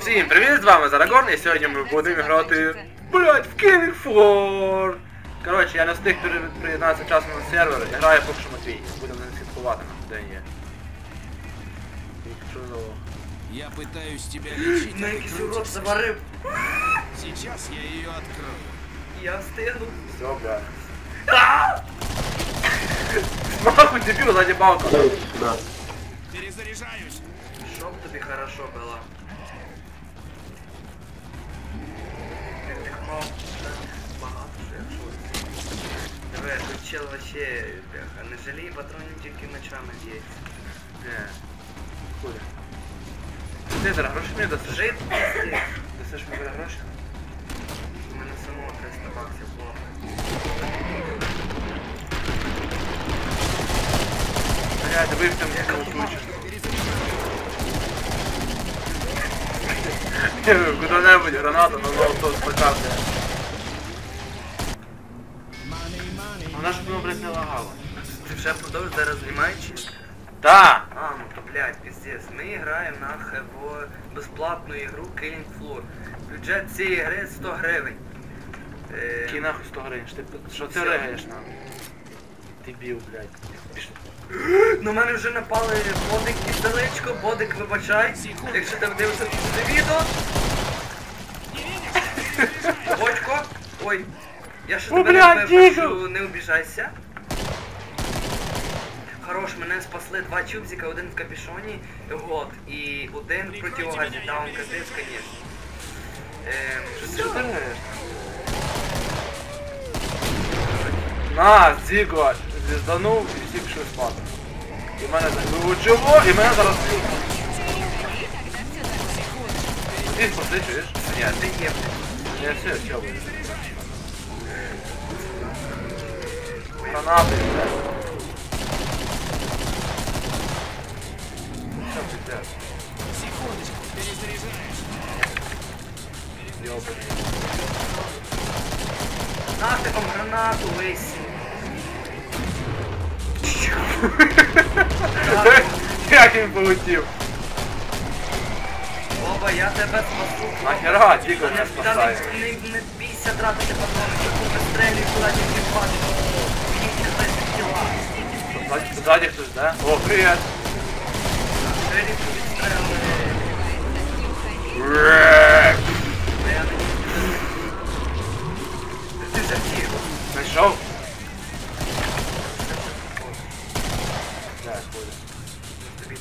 Всім привіт, з вами Зарагорн, і сьогодні ми будемо грати, блять, в Killing Floor. Коротше, я не встиг пере- приєднатися часом на сервер, і грає поки що Матвій. Будемо не слідкувати нам, де він є. Чудово. Я пытаюсь тебя лечить, а На ты якийсь крутишься. урод заварив. Сейчас я ее открою. Я встигну. Все, блядь. Нахуй дебіл, ззаді балка. Перезаряжаюсь. Щоб тобі хорошо було. Так багато, я. Диви, тут чел вообще, бляха, не жаліє патронів тільки ночами б'ється. Не. Хуй. Ти зараз гроші дасиш? Жит пізди. Мені гроші? У мене самого 300 баксів було. Ви в цьому случаю. Куди-небудь гранату на золото спочатку. Вона ж воно, блядь, не лагала. Ти вже продовж зараз знімаючи? Да! А, ну то блядь, пиздец. Ми граємо на в безплатну ігру Killing Floor. Бюджет цієї гри 100 гривень. Е, Який нахуй 100 гривень? Що ти- Що ти регаєш нам? Дебіл, блядь. Піш- На мене вже напали бодик і далечко, бодик вибачай. Якщо ти дивишся це відео. Бочко. Ой. Я ще тебе не прошу, не обіжайся. Хорош, мене спасли два чубзика, один в капюшоні, год, і один в противогазі. Даун катив, звісно. Ем, Що ти? На, Зіго, звізданув і всі пішли спати. І мене загубило чого, і мене зараз. Ти спаси, чуєш? Ні, ти є. Я все, все буде. Гранати. Все, пиздец. Секундочку, перезаряжаюсь. Ёбаный. Нати вам гранату весь. Як він полетів? Оба, я тебе спасу. Нахера, мене не, спасає. не, бійся тратити патрони, що ти стрелюй куди тільки бачиш. Їх хтось тіла. Ззаді- хтось, да? О, привіт! Стрелюй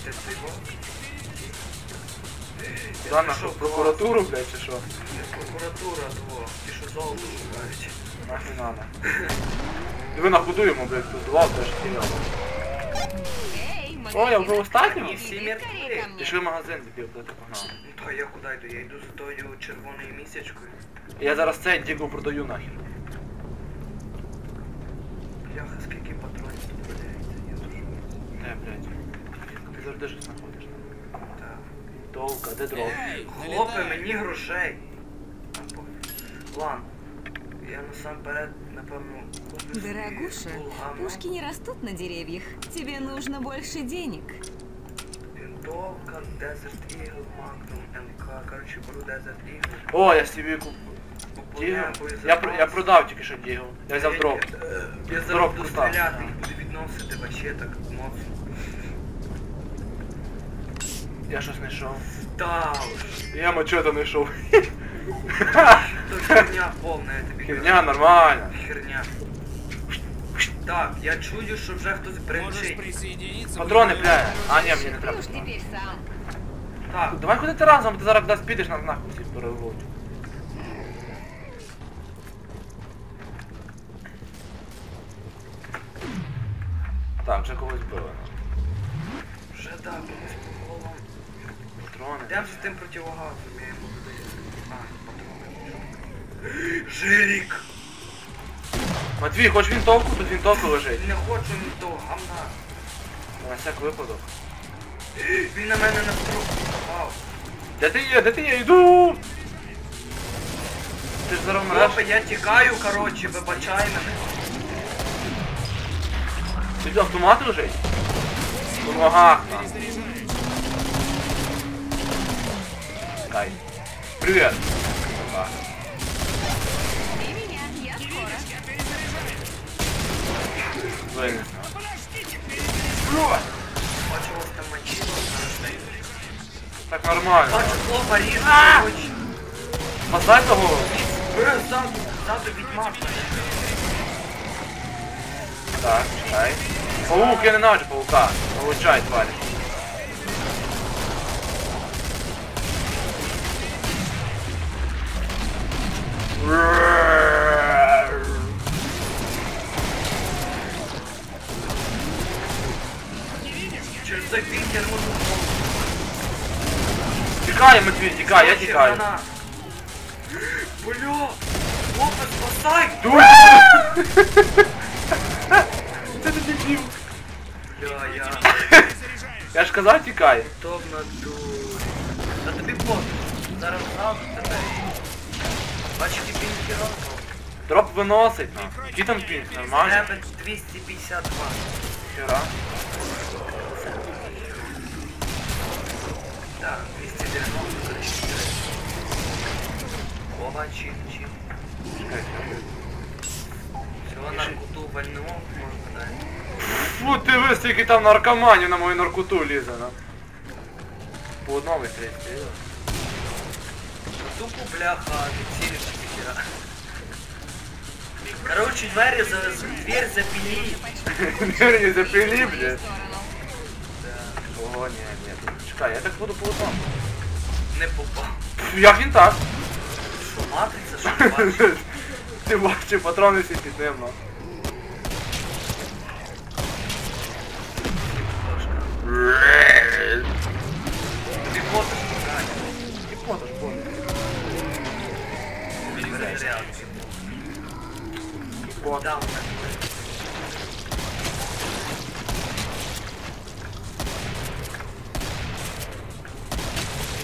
10 секунд. Нашу прокуратуру, блядь, чи шо? Прокуратура, дво. Ти шо золото шукають. Нахуй надо. Диви набудуємо, блядь, тут два теж тіло. О, я вже останній? Всі мірки. Пішли в магазин, дебіл, блядь, погнали. погнав. Ну то я куди йду? Я йду за тою червоною місячкою. Я зараз цей дігу продаю нахер. Бляха, скільки патронів тут продається, я дуже. Не, блядь. Завжди щось знаходиш. Так. Довка, де дров? Хлопе, налетай. мені грошей. План. Я насамперед, напевно, куплю собі Дорогуша, булгаму, пушки не растут на деревьях. Тебе нужно больше денег. Винтовка, Desert Eagle, Magnum, МК. Коротше, беру Desert Eagle. О, я собі куп... Дігл. Я, про- я продав тільки що дігл. Я взяв дроп. Я зараз Дроп буду кустав. стріляти і буду відносити вообще так моцно. Я щось знайшов. Та уж. Я мачете знайшов. То херня повна, я тобі Херня нормально. Херня. Так, я чую, що вже хтось Можешь бренчить. присоединиться. Патрони, бля. А, ні, мені не треба. Уж теперь сам. Так, Давай ходити разом, ти зараз кудись підеш на нахуй всіх перервуть. Так, вже когось били. Вже так, комусь по головам. Патрони. Йдемо з тим противогазом, я йому видаю. А, патрони. Жирік! Матвій, хоч вінтовку, тут вінтовка лежить. Не хочу того гамна. На всяк випадок. Він на мене настрок попав. Де ти є? Де ти є? Йду! Ти ж зараз. Хлопе, я тікаю, коротше, вибачай мене. Тут автомат лежить? У ногах. на. Перезаряжаюсь. Кай. привет. А, И меня, я скоро. вынес. Бля, Бачу, вас там мочило. Так нормально. Бачу, хлопа ріже, коротше. Спасай того. Е, Ззаду, ззаду відьмак. Так, чекай. Паук, я ненавиджу паука. Получай, тварь. Через цей пінкер можу Тікай, Матвій, тікай, я тікаю. Бля! Хлопець, спасай! Дуй! Це ти дебіл. Бля, я... Я ж казав, тікай. То в натурі. Та тобі пофіг. Зараз зразу тебе. Бачиш, які пінки розкол. Дроп виносить, на. Який там пінг, нормально? Тебе 252. Хера. Так, 290, короче. Опа, Фу, скільки там наркоманів на мою наркоту лізе, на. По одному стрільці. Тупо бляха, не цілиш. Короче, двері за... дверь запили. Не запили, блядь. Ого, ні, ні. Чекай, я так буду по одному. Не попав. Як він так? Що, матриця, що ти бачиш? Ти бачиш, патрони всі під ним, ну. Тобі фото шукає. І потож, потож. Перезарядки. Потож.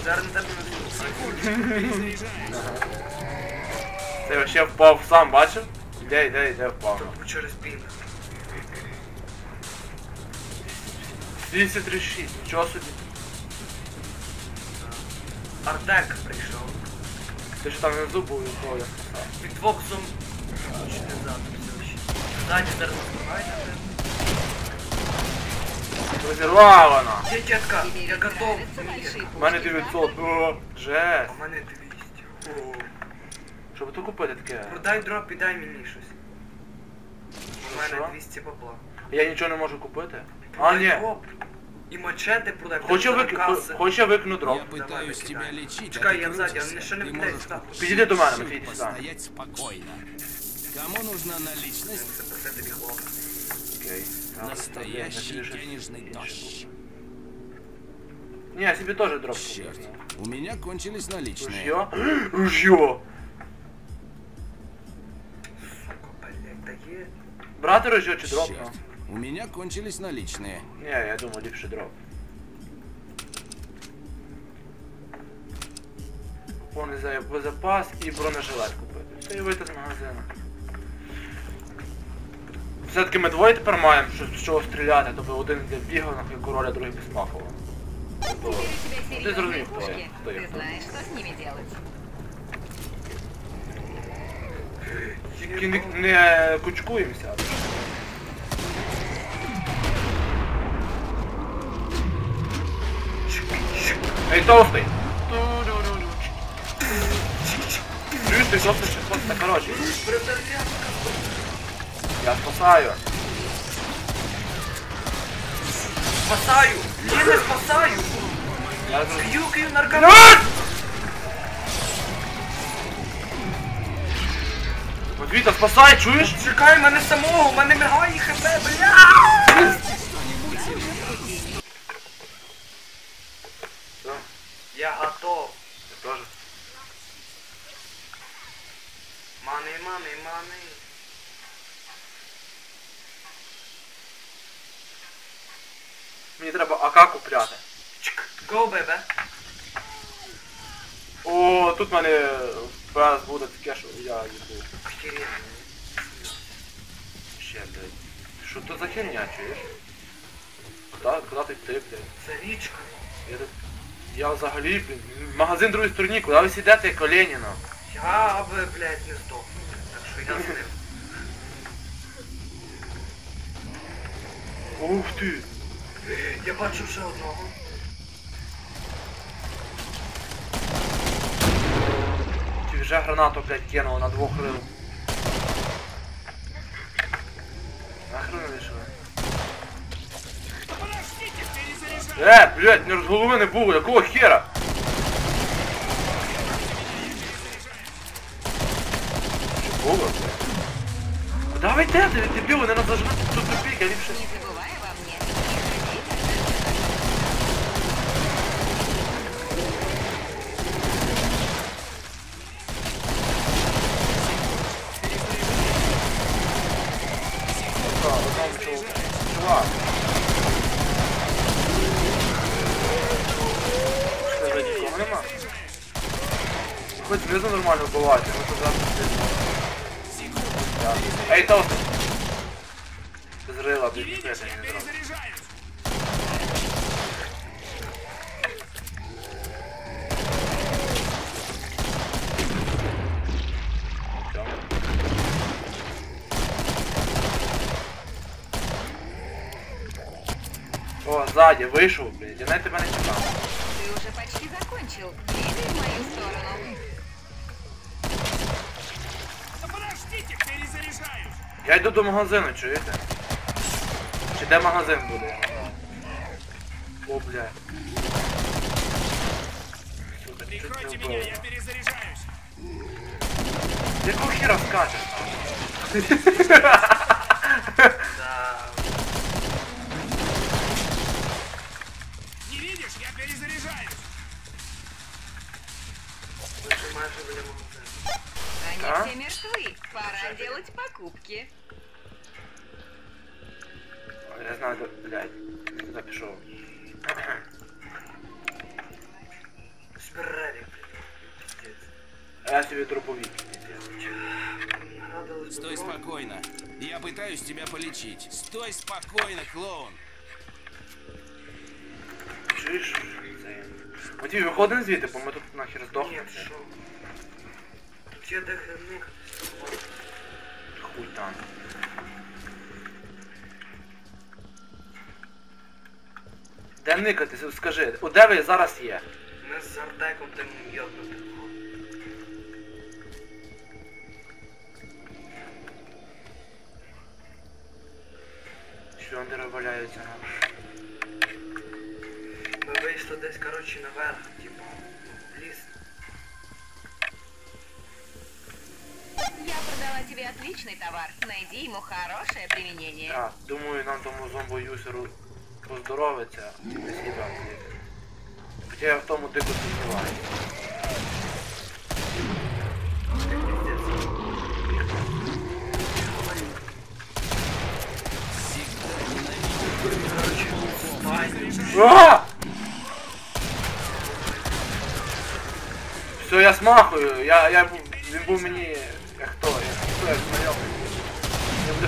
Зараз на тебе не Це вообще впав сам, бачив? Іде, іде, іде впав. Через пінг. 236, нічого собі. Артек прийшов. Ти ж там внизу був і спасав. Під двох зум... Чи не ще. Ззаді зараз тебе. Розірвало Є тітка, я готов. У мене 900. О, жесть. в мене 200. О. Щоб тут купити таке. Продай дроп і дай мені щось. У мене 200 бабла. Я нічого не можу купити. А, Продай ні. дроп. І мачете продай. Хочу продай вик... каси. Хочу я викину дроп. Я пытаюсь выкидай. тебя лечить, Чекай, а ты я сзади, крутишься. он еще не Ты пытается, можешь да. тут Підійди до мене, чуть Матвій, сюди. постоять спокойно. Кому нужна наличность? Це про це тобі хлоп. Окей. Так, Настоящий я собі щось денежный інше дождь. куплю. Ні, я собі теж дроп Черт, куплю. у меня кончились наличные. Ружье? Ружье! Сука, блядь, та є. Брати ружье чи дроп? Черт, ну? у меня кончились наличные. Ні, я думаю, ліпше дроп. Повний за- боєзапас і бронежилет купити. Все і вийти з магазину. Все-таки ми двоє тепер маємо що, з чого стріляти, тобто один де бігав, на короля, другий безмахував. Тобто, Теперь у тебя Ты серьезные разумеешь, кто я, пушки. кто я, Ты кто. знаешь, что с ними делать. тільки не, не кучкуємося. Толстий! Чуєш, ти толстий, що толстий. Я спасаю. Спасаю! Ні, не спасаю! Я к'ю, наркоман! Матвіта, спасай, чуєш? Чекай, мене самого, в мене мигає хп, бля! Все, Я готов. я теж. Мани, мани, мани. Мені треба АК купляти. Чик, go, бебе. О, тут в мене зараз буде таке, що я їду. Охеренно. Ще, блядь. Що то за херня, чуєш? Куда, куда ти йти, блядь? Це річка. Я тут... Я взагалі, блін, магазин другій стороні, куди ви сідете, Коленіна? Я аби, блядь, не здох. Так що я з ним. Ух ти! Я бачу ще одного. Ти вже гранату, блядь, кинув на двох рил. Нахрен вийшли? Е, блядь, не голови не було, якого хера? Що блядь? Куда ви йдете, дебіли, не зажмете тут тупик, я ліпше... Не забывай обо мне. Так, одному чуваку. Чувак. Що, вже нікого нема? Хоч нормально вбивати, ми тут зараз. Так. Ей, толстий! Без блін. О, сзади, вийшов, блядь, я на тебе не чекав. Ты уже почти закончил. Иди в мою сторону. Я йду до магазину, чуєте? Чи де магазин буде? О, бля. Сука, чуть Прикройте меня, я перезаряжаюсь. Якого хіра скачеш? Да. Не видишь, я перезаряжаюсь. Лише майже біля магазину. Они А? все мертвы. Пора делать покупки. Я знаю, де, блядь, не туди пішов. Збирали, блядь. Пиздец. А я собі дробовик. Радили Стой добро. спокойно. Я пытаюсь тебя полечить. Стой спокойно, клоун. Чуєш? Це... Матій, виходимо звідти, бо ми тут нахер здохнемо. Где де? Хуй там. Де никати, скажи, о, де ви зараз є? Ми з Артеком тим йобнутим. Шльондери валяються нам. Ми вийшли десь, коротше, наверх, Я продала тебе отличный товар. Найди ему хорошее применение. Так, думаю, нам тому зомбоюсеру поздоровиться і не з'їбати. Хоча я в тому дико сумніваюся. А! Все, я смахую, я, я був, він був мені,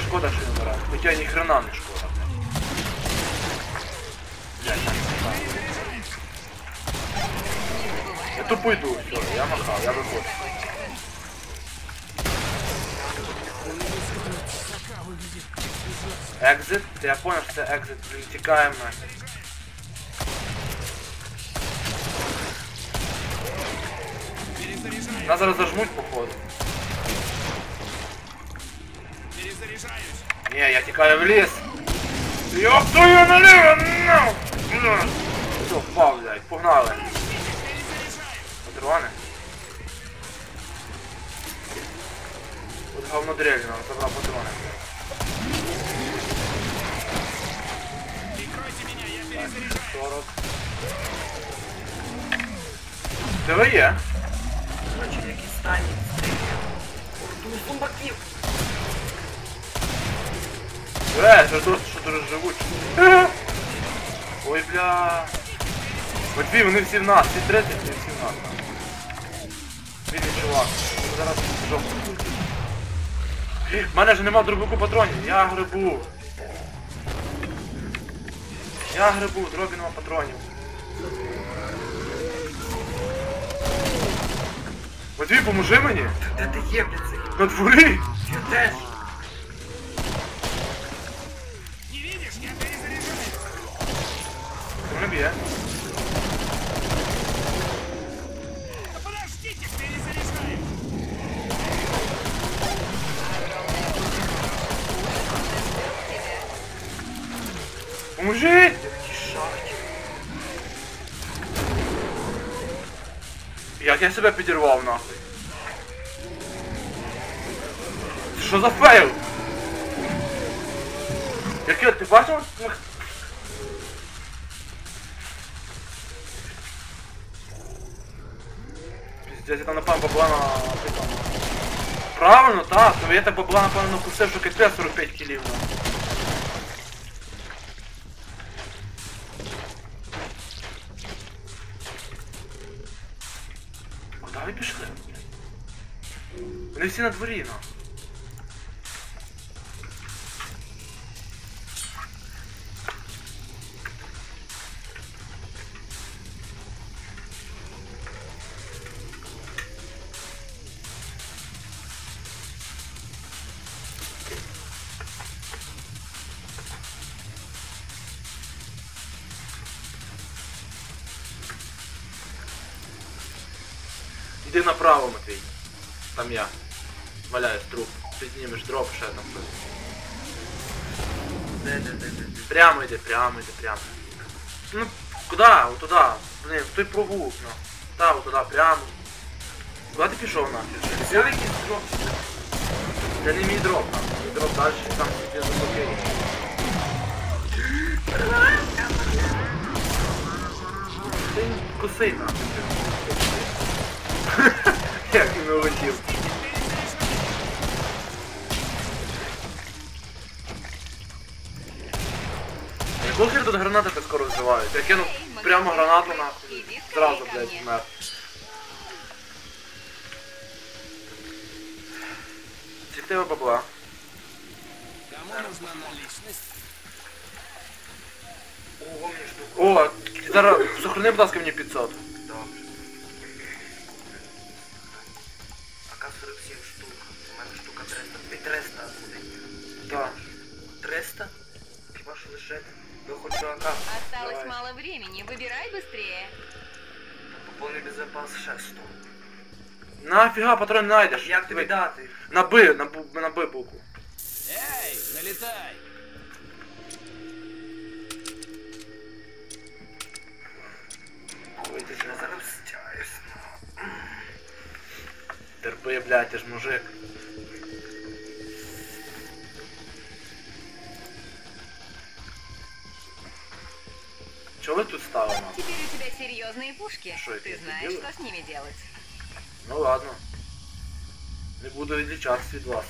шкода, що він зараз. Хоча ні хрена не шкода. Блядь, так не знаю. Я тупо йду, все, я махав, я виходжу. Екзит, я понял, що це екзит, блін, тікаємо. Перезаряжаюсь. Нас зараз зажмуть, походу. Перезаряжаюсь. Не, я тікаю в ліс. Ёб твою налево, ну! Бля. Все, впав, блядь, погнали. Патрони. От говнодрель нам забрав патрони. Прикройте меня, я перезаряжаюсь. 40. Де ви є? Коротше, якісь стані. Орду зомбаків. Е, це просто що дуже живучі. Ой, бля. Ось дві, вони всі в нас, Всі треті, всі в нас. Бідний чувак. Він зараз жовтий. У мене ж нема дробику патронів. Я грибу. Я грибу, дробі нема патронів. Матвій, поможи мені! Та де ти є, блядь? На дворі! Я теж! Б'є. Да подождите, перезаряжаю. Поможи! Шахті. Як я себе підірвав нахуй? Це Що за фейл? Яке, ти бачив? Піздець, там напевно бабла на... притом. Правильно, так, ну я так бабла напевно накусив, що капець 45 кілів. ну. Куди ви пішли? Вони всі на дворі, ну. Іди направо, Матвій. Там я. Валяюсь труп. Піднімеш дроп, ще там. де. Прямо йди, прямо йди, прямо. Ну, куди? Вот туда. Блин, в той прогулок, ну. Та, вот туда, прямо. Куди ти пішов нахер? Взяв якийсь дроп? Це не мій дроп, нахер. Мій дроп далі, там тебе заблокирує. Ти кусий нахер. Як не улетів. Яку тут гранати так скоро взривають? Я кинув прямо гранату нахуй. Зразу, блядь, вмер. Тебе бабла? Кому нужна наличность? О, зараз сохрани, будь ласка, мені 500. Я хочу АК. Осталось Давай. мало времени, выбирай быстрее. Поповний беззапас ще 100. Нафіга патрон не знайдеш. Як тобі дати? Наби, наби, наби букву. Эй, налетай. Ой, ти ж не зараз стяєш. Терпи, блядь, ти ж мужик. Чого ви тут стали нам? Теперь у тебя серьезные пушки. Что это Ты я знаешь, делаю? что с ними делать. Ну ладно. Не буду відлічатися від вас.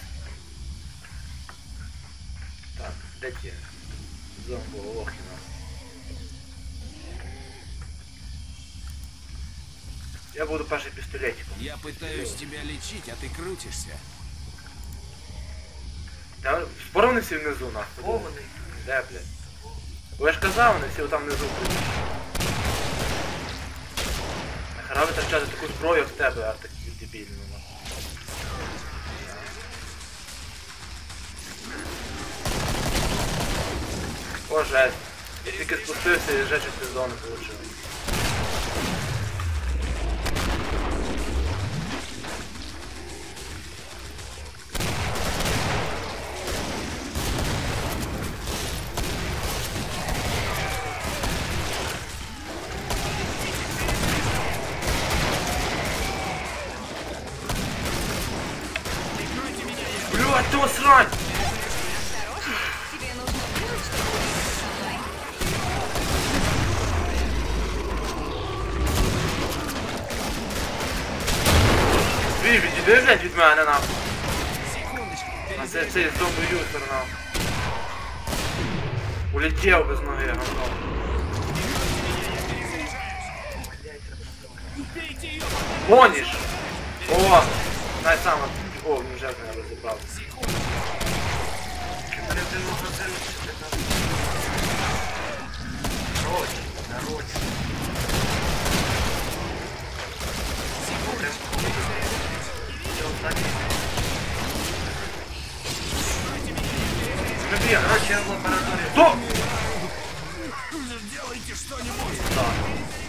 Так, де ті? Зомболохи нас. Я буду перший пістолетиком. Я пытаюсь тебя лечить, а ты крутишься. Та спору вони всі внизу нас. Повний. Де, блядь? Бо я ж казав, вони всі там внизу будуть. Нахера витрачати таку зброю в тебе, а такі дебільну. ну. О. Я тільки спустився і вже чуть зони получив. Цей зомбі юстер нахуй. Улетів без ноги, говно. Убейте ее! Гоніш! О! Най сам, о, він вже з нею розібрався. Мене один Люби, короче, лаборатория. Стоп! Делайте что-нибудь! Да.